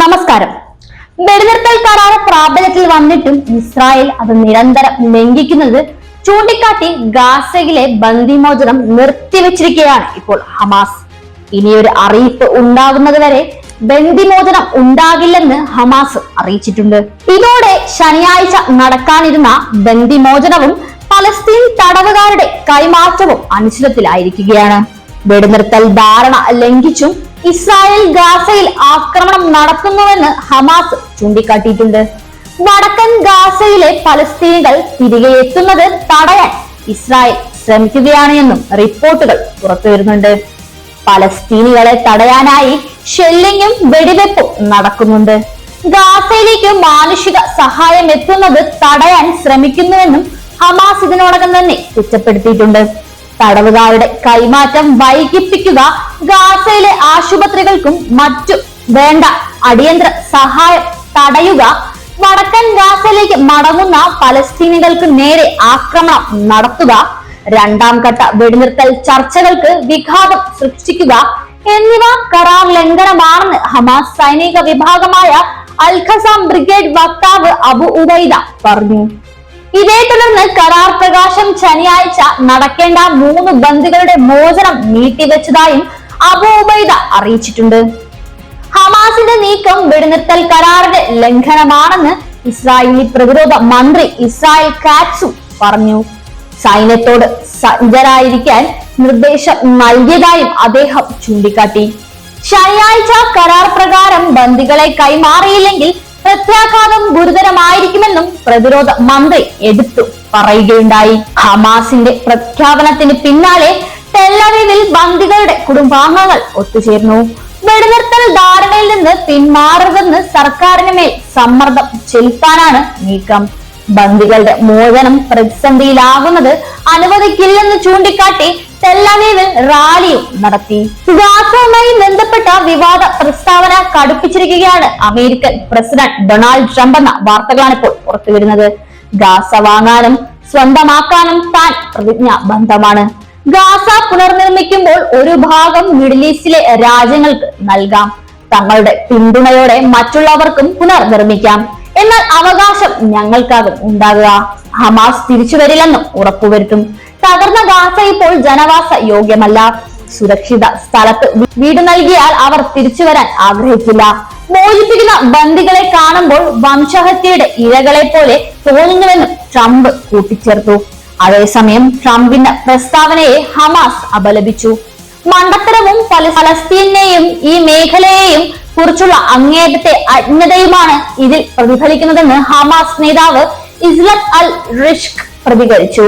നമസ്കാരം. വെടിനിർത്തൽ കരാർ പ്രാബല്യത്തിൽ വന്നിട്ടും ഇസ്രായേൽ അത് നിരന്തരം ലംഘിക്കുന്നത് ചൂണ്ടിക്കാട്ടി ഗാസയിലെ ബന്ദിമോചനം നിർത്തിവെച്ചിരിക്കുകയാണ് ഇപ്പോൾ ഹമാസ്. ഇനിയൊരു അറിയിപ്പ് ഉണ്ടാകുന്നത് വരെ ബന്ദിമോചനം ഉണ്ടാകില്ലെന്ന് ഹമാസ് അറിയിച്ചിട്ടുണ്ട്. ഇതോടെ ശനിയാഴ്ച നടക്കാനിരുന്ന ബന്ദിമോചനവും പലസ്തീൻ തടവുകാരുടെ കൈമാറ്റവും അനിശ്ചിതത്തിലായിരിക്കുകയാണ്. വെടിനിർത്തൽ ധാരണ ലംഘിച്ചും ഇസ്രായേൽ ഗാസയിൽ ആക്രമണം നടത്തുന്നുവെന്ന് ഹമാസ് ചൂണ്ടിക്കാട്ടിയിട്ടുണ്ട്. വടക്കൻ ഗാസയിലെ പലസ്തീനികൾ തിരികെ എത്തുന്നത് തടയാൻ ഇസ്രായേൽ ശ്രമിക്കുകയാണ് എന്നും റിപ്പോർട്ടുകൾ പുറത്തുവരുന്നുണ്ട് പലസ്തീനികളെ തടയാനായി ഷെല്ലിങ്ങും വെടിവെപ്പും നടക്കുന്നുണ്ട്. ഗാസയിലേക്ക് മാനുഷിക സഹായം എത്തുന്നത് തടയാൻ ശ്രമിക്കുന്നുവെന്നും ഹമാസ് ഇതിനോടകം തന്നെ കുറ്റപ്പെടുത്തിയിട്ടുണ്ട്. തടവുകാരുടെ കൈമാറ്റം വൈകിപ്പിക്കുക ഗാസയിലെ ആശുപത്രികൾക്കും മറ്റു വേണ്ട അടിയന്തര സഹായം തടയുക വടക്കൻ ഗാസയിലേക്ക് മടങ്ങുന്ന പലസ്തീനികൾക്ക് നേരെ ആക്രമണം നടത്തുക രണ്ടാം ഘട്ട വെടിനിർത്തൽ ചർച്ചകൾക്ക് വിഘാതം സൃഷ്ടിക്കുക എന്നിവ കരാർ ലംഘനമാണെന്ന് ഹമാസ് സൈനിക വിഭാഗമായ അൽഖസാം ബ്രിഗേഡ് വക്താവ് അബു ഉബൈദ പറഞ്ഞു. ഇതേ തുടർന്ന് കരാർ പ്രകാശം ശനിയാഴ്ച നടക്കേണ്ട മൂന്ന് ബന്ദികളുടെ മോചനം നീട്ടിവെച്ചതായും അബു ഉബൈദ അറിയിച്ചിട്ടുണ്ട്. ഹമാസിന്റെ നീക്കം വെടിനിർത്തൽ കരാറിന്റെ ലംഘനമാണെന്ന് ഇസ്രായേലി പ്രതിരോധ മന്ത്രി ഇസ്രായേൽ കാറ്റ്സു പറഞ്ഞു. സൈന്യത്തോട് സജ്ജരായിരിക്കാൻ നിർദ്ദേശം നൽകിയതായും അദ്ദേഹം ചൂണ്ടിക്കാട്ടി. ശനിയാഴ്ച കരാർ പ്രകാരം ബന്ദികളെ കൈമാറിയില്ലെങ്കിൽ പ്രത്യാഘാതം ഗുരുതരമായിരിക്കുമെന്നും പ്രതിരോധ മന്ത്രി എടുത്തു പറയുകയുണ്ടായി. ഹമാസിന്റെ പ്രഖ്യാപനത്തിന് പിന്നാലെ ടെല്ലവീവിൽ ബന്ദികളുടെ കുടുംബാംഗങ്ങൾ ഒത്തുചേർന്നു. വെടിനിർത്തൽ ധാരണയിൽ നിന്ന് പിന്മാറരുതെന്ന് സർക്കാരിന് മേൽ സമ്മർദ്ദം ചെലുത്താനാണ് നീക്കം. ബന്ദികളുടെ മോചനം പ്രതിസന്ധിയിലാകുന്നത് അനുവദിക്കില്ലെന്ന് ചൂണ്ടിക്കാട്ടി ടെല്ലവീവിൽ റാലിയും നടത്തി. ഗാസവുമായി ബന്ധപ്പെട്ട വിവാദ പ്രസ്താവന കടുപ്പിച്ചിരിക്കുകയാണ് അമേരിക്കൻ പ്രസിഡന്റ് ഡൊണാൾഡ് ട്രംപ് എന്ന വാർത്തകളാണ് ഇപ്പോൾ പുറത്തുവരുന്നത്. ഗാസ വാങ്ങാനും സ്വന്തമാക്കാനും താൻ പ്രതിജ്ഞാബദ്ധമാണ് ഗാസ പുനർനിർമ്മിക്കുമ്പോൾ ഒരു ഭാഗം മിഡിൽ ഈസ്റ്റിലെ രാജ്യങ്ങൾക്ക് നൽകാം. തങ്ങളുടെ പിന്തുണയോടെ മറ്റുള്ളവർക്കും പുനർനിർമ്മിക്കാം. എന്നാൽ അവകാശം ഞങ്ങൾക്കാകും ഉണ്ടാകുക. ഹമാസ് തിരിച്ചുവരില്ലെന്നും ഉറപ്പുവരുത്തും. തകർന്ന ഗാസ ഇപ്പോൾ ജനവാസ യോഗ്യമല്ല. സുരക്ഷിത സ്ഥലത്ത് വീട് നൽകിയാൽ അവർ തിരിച്ചു വരാൻ ആഗ്രഹിക്കില്ല. മോചിപ്പിക്കുന്ന ബന്ദികളെ കാണുമ്പോൾ വംശഹത്യയുടെ ഇരകളെ പോലെ തോന്നുന്നുവെന്നും ട്രംപ് കൂട്ടിച്ചേർത്തു. അതേസമയം ട്രംപിന്റെ പ്രസ്താവനയെ ഹമാസ് അപലപിച്ചു. മണ്ടത്തരവും ഫലസ്തീനെയും ഈ മേഖലയെയും കുറിച്ചുള്ള അങ്ങേയറ്റത്തെ അജ്ഞതയുമാണ് ഇതിൽ പ്രതിഫലിക്കുന്നതെന്ന് ഹമാസ് നേതാവ് ഇസ്ലത്ത് അൽ റിഷ്ക് പ്രതികരിച്ചു.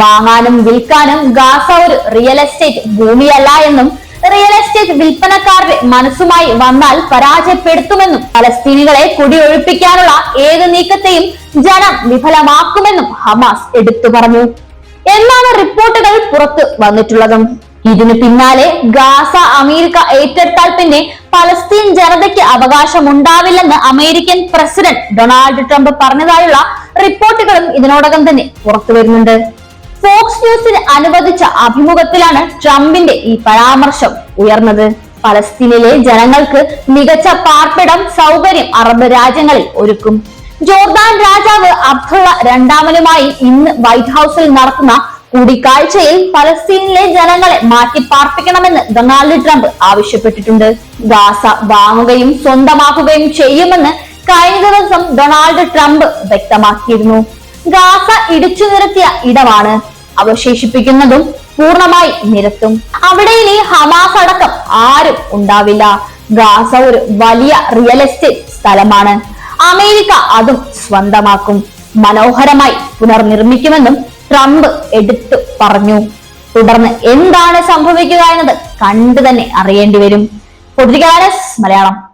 വാങ്ങാനും വിൽക്കാനും ഗാസ ഒരു റിയൽ എസ്റ്റേറ്റ് ഭൂമിയല്ല എന്നും റിയൽ എസ്റ്റേറ്റ് വിൽപ്പനക്കാരുടെ മനസ്സുമായി വന്നാൽ പരാജയപ്പെടുത്തുമെന്നും പലസ്തീനികളെ കുടിയൊഴിപ്പിക്കാനുള്ള ഏത് നീക്കത്തെയും ജനം വിഫലമാക്കുമെന്നും ഹമാസ് എടുത്തു പറഞ്ഞു. എന്നാണ് റിപ്പോർട്ടുകൾ പുറത്തു വന്നിട്ടുള്ളതും. ഇതിനു പിന്നാലെ ഗാസ അമേരിക്ക ഏറ്റെടുത്താൽ പിന്നെ പലസ്തീൻ ജനതയ്ക്ക് അവകാശമുണ്ടാവില്ലെന്ന് അമേരിക്കൻ പ്രസിഡന്റ് ഡൊണാൾഡ് ട്രംപ് പറഞ്ഞതായുള്ള റിപ്പോർട്ടുകളും ഇതിനോടകം തന്നെ പുറത്തു വരുന്നുണ്ട്. ഫോക്സ് ന്യൂസിന് അനുവദിച്ച അഭിമുഖത്തിലാണ് ട്രംപിന്റെ ഈ പരാമർശം ഉയർന്നത്. പലസ്തീനിലെ ജനങ്ങൾക്ക് മികച്ച പാർപ്പിടം സൗകര്യം അറബ് രാജ്യങ്ങളിൽ ഒരുക്കും. ജോർദാൻ രാജാവ് അബ്ദുള്ള രണ്ടാമനുമായി ഇന്ന് വൈറ്റ് ഹൌസിൽ നടത്തുന്ന കൂടിക്കാഴ്ചയിൽ പലസ്തീനിലെ ജനങ്ങളെ മാറ്റി പാർപ്പിക്കണമെന്ന് ഡൊണാൾഡ് ട്രംപ് ആവശ്യപ്പെട്ടിട്ടുണ്ട്. ഗാസ വാങ്ങുകയും സ്വന്തമാക്കുകയും ചെയ്യുമെന്ന് കഴിഞ്ഞ ദിവസം ഡൊണാൾഡ് ട്രംപ് വ്യക്തമാക്കിയിരുന്നു. ഗാസ ഇടിച്ചു നിരത്തിയ ഇടമാണ്. അവശേഷിപ്പിക്കുന്നതും പൂർണമായി നിരത്തും. അവിടെ ഇനി ഹമാസ് അടക്കം ആരും ഉണ്ടാവില്ല. ഗാസ ഒരു വലിയ റിയൽ എസ്റ്റേറ്റ് സ്ഥലമാണ്. അമേരിക്ക അതും സ്വന്തമാക്കും. മനോഹരമായി പുനർനിർമ്മിക്കുമെന്നും ട്രംപ് എടുത്തു പറഞ്ഞു. തുടർന്ന് എന്താണ് സംഭവിക്കുക എന്നത് കണ്ടു തന്നെ അറിയേണ്ടി വരും മലയാളം.